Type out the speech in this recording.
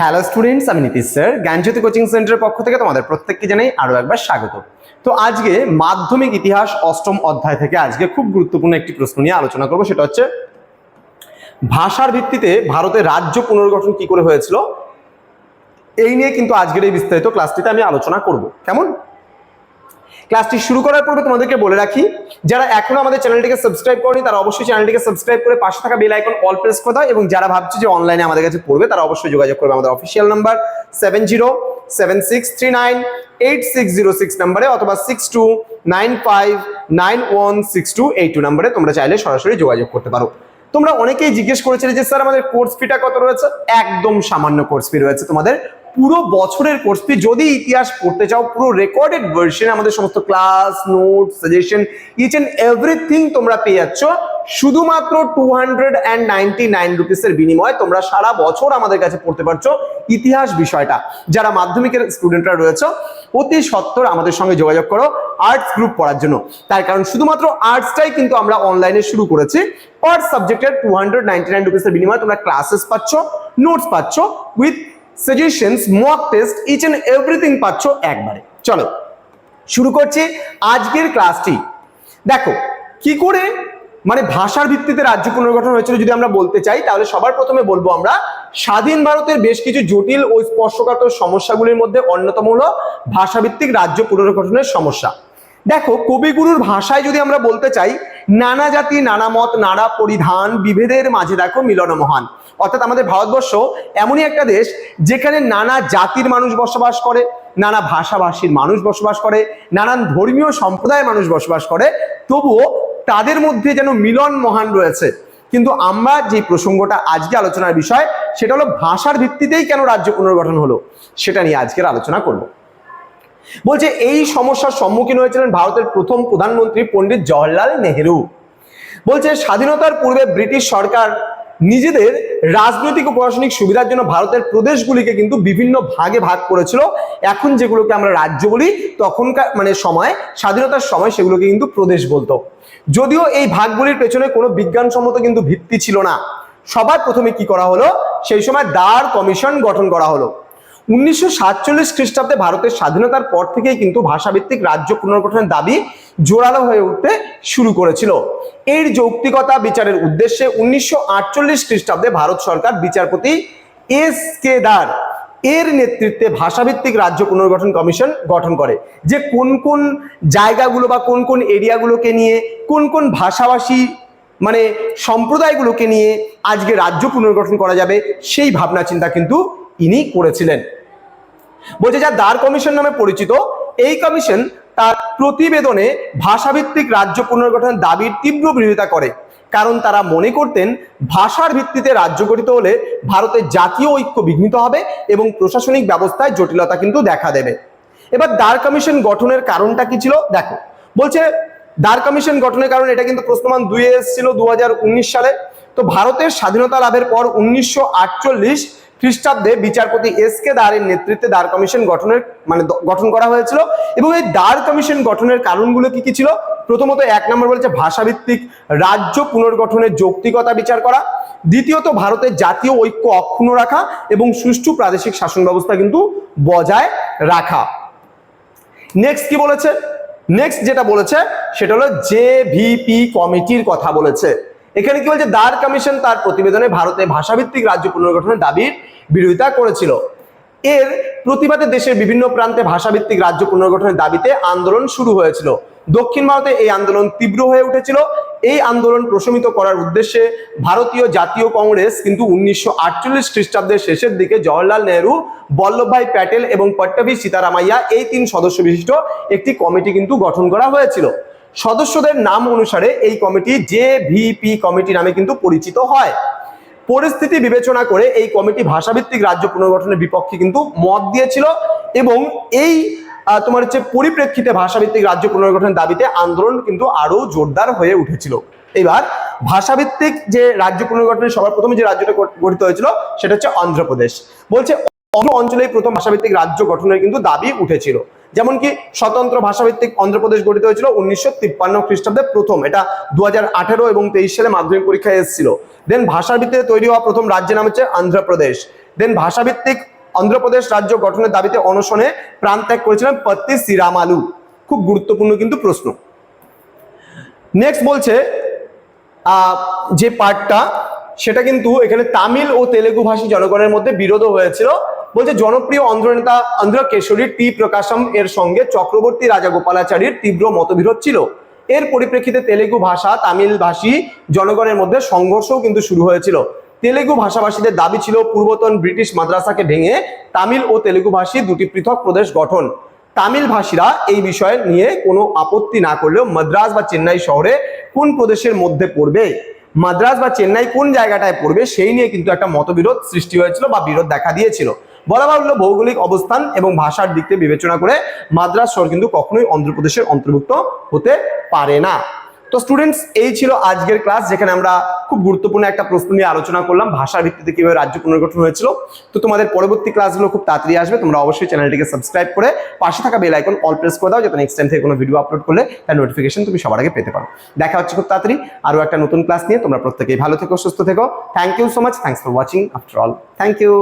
Hello students আমি Nitish sir জ্ঞানজ্যোতি coaching সেন্টারের পক্ষ থেকে তোমাদের প্রত্যেককে জানাই আরও একবার স্বাগত। তো আজকে মাধ্যমিক ইতিহাস অষ্টম অধ্যায় থেকে আজকে খুব গুরুত্বপূর্ণ একটি প্রশ্ন নিয়ে আলোচনা করব। সেটা হচ্ছে, ভাষার ভিত্তিতে ভারতের রাজ্য পুনর্গঠন কি করে হয়েছিল? এই নিয়ে কিন্তু আজকের এই বিস্তারিত ক্লাসটিতে আমি আলোচনা করব। কেমন? ক্লাসটি শুরু করার পূর্বে তোমাদেরকে বলে রাখি, যারা এখনও আমাদের চ্যানেলটিকে সাবস্ক্রাইব করেনি, তারা অবশ্যই চ্যানেলটিকে সাবস্ক্রাইব করে পাশে থাকা বেল আইকন অল প্রেস করে দাও এবং যারা ভাবছে যে অনলাইনে আমাদের কাছে পড়বে, তারা অবশ্যই যোগাযোগ করবে আমাদের official number seven zero seven six three nine eight six zero six নাম্বারে অথবা six two nine five nine one six two eight two নাম্বারে তোমরা চাইলে সরাসরি যোগাযোগ করতে পারো। তোমরা অনেকেই জিজ্ঞেস করেছিলে যে, স্যার, আমাদের কোর্স ফিটা কত রয়েছে? একদম সামান্য কোর্স ফি রয়েছে তোমাদের। পুরো বছরের কোর্স ফি যদি ইতিহাস পড়তে চাও, পুরো রেকর্ডেড ভার্সন আমাদের সমস্ত class note suggestion each and everything তোমরা পেয়ে যাচ্ছ। শুধুমাত্র two hundred and ninety nine রুপিসের বিনিময়ে তোমরা সারা বছর আমাদের কাছে পড়তে পারছ ইতিহাস বিষয়টা। যারা মাধ্যমিকের স্টুডেন্টরা রয়েছে, অতি সত্তর আমাদের সঙ্গে যোগাযোগ করো আর্টস গ্রুপ পড়ার জন্য। তার কারণ শুধুমাত্র আর্টসটাই কিন্তু আমরা অনলাইনে শুরু করেছি। পার সাবজেক্টের টু হান্ড্রেড নাইনটি নাইন রুপিসের বিনিময়ে তোমরা ক্লাসেস পাচ্ছ নোটস পাচ্ছ। With suggestions mock test each and everything পাচ্ছ একবারে। চলো, শুরু করছি আজকের ক্লাসটি দেখো, কি করে মানে ভাষার ভিত্তিতে রাজ্য পুনর্গঠন হয়েছিল যদি আমরা বলতে চাই, তাহলে সবার প্রথমে বলব আমরা, স্বাধীন ভারতের বেশ কিছু জটিল ও স্পর্শকাতর সমস্যাগুলির মধ্যে অন্যতম হলো ভাষাভিত্তিক রাজ্য পুনর্গঠনের সমস্যা। দেখো কবিগুরুর ভাষায় যদি আমরা বলতে চাই, নানা জাতি, নানা মত, নানা পরিধান, বিভেদের মাঝে দেখো মিলন মহান। অর্থাৎ আমাদের ভারতবর্ষ এমনই একটা দেশ যেখানে নানা জাতির মানুষ বসবাস করে, নানা ভাষাভাষীর মানুষ বসবাস করে, নানান ধর্মীয় সম্প্রদায়ের মানুষ বসবাস করে, তবুও তাদের মধ্যে যেন মিলন মহান রয়েছে। কিন্তু আমরা যে প্রসঙ্গটা আজকে আলোচনার বিষয়, সেটা হলো ভাষার ভিত্তিতেই কেন রাজ্য পুনর্গঠন হলো, সেটা নিয়ে আজকের আলোচনা করব। বলছে, এই সমস্যার সম্মুখীন হয়েছিলেন ভারতের প্রথম প্রধানমন্ত্রী পণ্ডিত জওয়াহরলাল নেহেরু। বলছে, স্বাধীনতার পূর্বে ব্রিটিশ সরকার নিজেদের রাজনৈতিক ও প্রশাসনিক সুবিধার জন্য ভারতের প্রদেশগুলিকে কিন্তু বিভিন্ন ভাগে ভাগ করেছিল। এখন যেগুলোকে আমরা রাজ্য বলি, তখনকার মানে সময়, স্বাধীনতার সময় সেগুলোকে কিন্তু প্রদেশ বলতো। যদিও এই ভাগগুলির পেছনে কোনো বিজ্ঞানসম্মত কিন্তু ভিত্তি ছিল না। সবার প্রথমে কি করা হলো? সেই সময় দার কমিশন গঠন করা হলো। উনিশশো সাতচল্লিশ খ্রিস্টাব্দে ভারতের স্বাধীনতার পর থেকেই কিন্তু ভাষাভিত্তিক রাজ্য পুনর্গঠনের দাবি জোরালো হয়ে উঠতে শুরু করেছিল। এর যৌক্তিকতা বিচারের উদ্দেশ্যে উনিশশো আটচল্লিশ খ্রিস্টাব্দে ভারত সরকার বিচারপতি এস কে দার এর নেতৃত্বে ভাষাভিত্তিক রাজ্য পুনর্গঠন কমিশন গঠন করে, যে কোন কোন জায়গাগুলো বা কোন কোন এরিয়াগুলোকে নিয়ে, কোন কোন ভাষাভাষী মানে সম্প্রদায়গুলোকে নিয়ে আজকে রাজ্য পুনর্গঠন করা যাবে, সেই ভাবনা চিন্তা কিন্তু ইনি করেছিলেন। বলছে যা দার কমিশন নামে পরিচিত, এই কমিশন তার প্রতিবেদনে ভাষাভিত্তিক রাজ্য পুনর্গঠনের দাবির তীব্র বিরোধিতা করে। কারণ তারা মনে করতেন ভাষার ভিত্তিতে রাজ্য গঠিত হলে ভারতের জাতীয় ঐক্য বিঘ্নিত হবে এবং প্রশাসনিক ব্যবস্থায় জটিলতা কিন্তু দেখা দেবে। এবার দার কমিশন গঠনের কারণটা কি ছিল? দেখো, বলছে দার কমিশন গঠনের কারণ এটা কিন্তু প্রশ্নমান দুয়ে এসেছিল দু হাজার উনিশ সালে। তো ভারতের স্বাধীনতা লাভের পর উনিশশো আটচল্লিশ খ্রিস্টাব্দে বিচারপতি এস কে দারের নেতৃত্বে দার কমিশন গঠনের মানে গঠন করা হয়েছিল এবং এই দার কমিশন গঠনের কারণগুলো কি কি ছিল? প্রথমত এক নম্বর বলেছে ভাষাভিত্তিক রাজ্য পুনর্গঠনের যৌক্তিকতা বিচার করা। দ্বিতীয়ত ভারতের জাতীয় ঐক্য অক্ষুণ্ণ রাখা এবং সুষ্ঠু প্রাদেশিক শাসন ব্যবস্থা কিন্তু বজায় রাখা। নেক্সট কি বলেছে? নেক্সট যেটা বলেছে সেটা হলো জেভিপি কমিটির কথা বলেছে। এখানে কি বলছে? দার কমিশন তার প্রতিবেদনে ভারতে ভাষাভিত্তিক রাজ্য পুনর্গঠনের দাবির বিরোধিতা করেছিল। এর প্রতিবাদে দেশের বিভিন্ন প্রান্তে ভাষাভিত্তিক রাজ্য পুনর্গঠনের দাবিতে আন্দোলন শুরু হয়েছিল। দক্ষিণ ভারতে এই আন্দোলন তীব্র হয়ে উঠেছিল। এই আন্দোলন প্রশমিত করার উদ্দেশ্যে ভারতীয় জাতীয় কংগ্রেস কিন্তু উনিশশো আটচল্লিশ খ্রিস্টাব্দের শেষের দিকে জওয়াহরলাল নেহরু, বল্লভভাই প্যাটেল এবং পট্টাভি সীতারামাইয়া এই তিন সদস্য বিশিষ্ট একটি কমিটি কিন্তু গঠন করা হয়েছিল। সদস্যদের নাম অনুসারে এই কমিটি জে ভিপি কমিটি নামে কিন্তু পরিচিত হয়। পরিস্থিতি বিবেচনা করে এই কমিটি ভাষাভিত্তিক রাজ্য পুনর্গঠনের বিপক্ষে কিন্তু মত দিয়েছিল এবং এই তোমার হচ্ছে পরিপ্রেক্ষিতে ভাষাভিত্তিক রাজ্য পুনর্গঠনের দাবিতে আন্দোলন কিন্তু আরও জোরদার হয়ে উঠেছিল। এবার ভাষাভিত্তিক যে রাজ্য পুনর্গঠনের সবার প্রথমে যে রাজ্যটা গঠিত হয়েছিল সেটা হচ্ছে অন্ধ্রপ্রদেশ। বলছে অন্য অঞ্চলেই প্রথম ভাষাভিত্তিক রাজ্য গঠনের কিন্তু দাবি উঠেছিল। যেমন কি স্বতন্ত্র ভাষাভিত্তিক অন্ধ্রপ্রদেশ গঠিত হয়েছিল উনিশশো তিপ্পান্ন খ্রিস্টাব্দে প্রথম, এটা দু আঠারো এবং তেইশ সালে মাধ্যমিক পরীক্ষায় এসেছিল। দেন ভাষার ভিত্তিতে তৈরি হওয়া প্রথম রাজ্যের নাম হচ্ছে অন্ধ্রপ্রদেশ। দেন ভাষাভিত্তিক অন্ধ্রপ্রদেশ রাজ্য গঠনের দাবিতে অনশনে প্রাণ ত্যাগ করেছিলেন পত্তি সিরামালু খুব গুরুত্বপূর্ণ কিন্তু প্রশ্ন। নেক্সট বলছে যে পার্টটা সেটা কিন্তু এখানে তামিল ও তেলেগু ভাষী জনগণের মধ্যে বিরোধও হয়েছিল। বলছে, জনপ্রিয় অন্ধ্র নেতা অন্ধ্র কেশরী টি প্রকাশম এর সঙ্গে চক্রবর্তী রাজা গোপালাচারীর তীব্র মতবিরোধ ছিল। এর পরিপ্রেক্ষিতে তেলেগু ভাষা, তামিল ভাষী জনগণের মধ্যে সংঘর্ষও কিন্তু শুরু হয়েছিল। তেলেগু ভাষাভাষীদের দাবি ছিল, পূর্বতন ব্রিটিশ মাদ্রাসাকে ভেঙে তামিল ও তেলেগু ভাষী দুটি পৃথক প্রদেশ গঠন। তামিল ভাষীরা এই বিষয়ে নিয়ে কোনো আপত্তি না করলেও মাদ্রাজ বা চেন্নাই শহরে কোন প্রদেশের মধ্যে পড়বে? মাদ্রাজ বা চেন্নাই কোন জায়গাটায় পড়বে সেই নিয়ে কিন্তু একটা মতবিরোধ সৃষ্টি হয়েছিল বা বিরোধ দেখা দিয়েছিল। বলা বাহুল্য ভৌগোলিক অবস্থান এবং ভাষার দিক থেকে বিবেচনা করে মাদ্রাজ শহর কিন্তু কখনোই অন্ধ্রপ্রদেশের অন্তর্ভুক্ত হতে পারে না। তো স্টুডেন্টস এই ছিল আজকের ক্লাস যেখানে আমরা খুব গুরুত্বপূর্ণ একটা প্রশ্ন নিয়ে আলোচনা করলাম, ভাষার ভিত্তিতে কীভাবে রাজ্য পুনর্গঠন হয়েছিল। তো তোমাদের পরবর্তী ক্লাসগুলো খুব তাড়াতাড়ি আসবে, তোমরা অবশ্যই চ্যানেলটিকে সাবস্ক্রাইব করে পাশে থাকা বেল আইকন অল প্রেস করে দাও, যাতে নেক্সট টাইম থেকে কোনো ভিডিও আপলোড করলে তার নোটিফিকেশন তুমি সবার আগে পেতে পারো। দেখা হচ্ছে খুব তাড়াতাড়ি আরও একটা নতুন ক্লাস নিয়ে, তোমরা প্রত্যেকেই ভালো থেকো, সুস্থ থেকো। Thank you so much thanks for watching after all thank you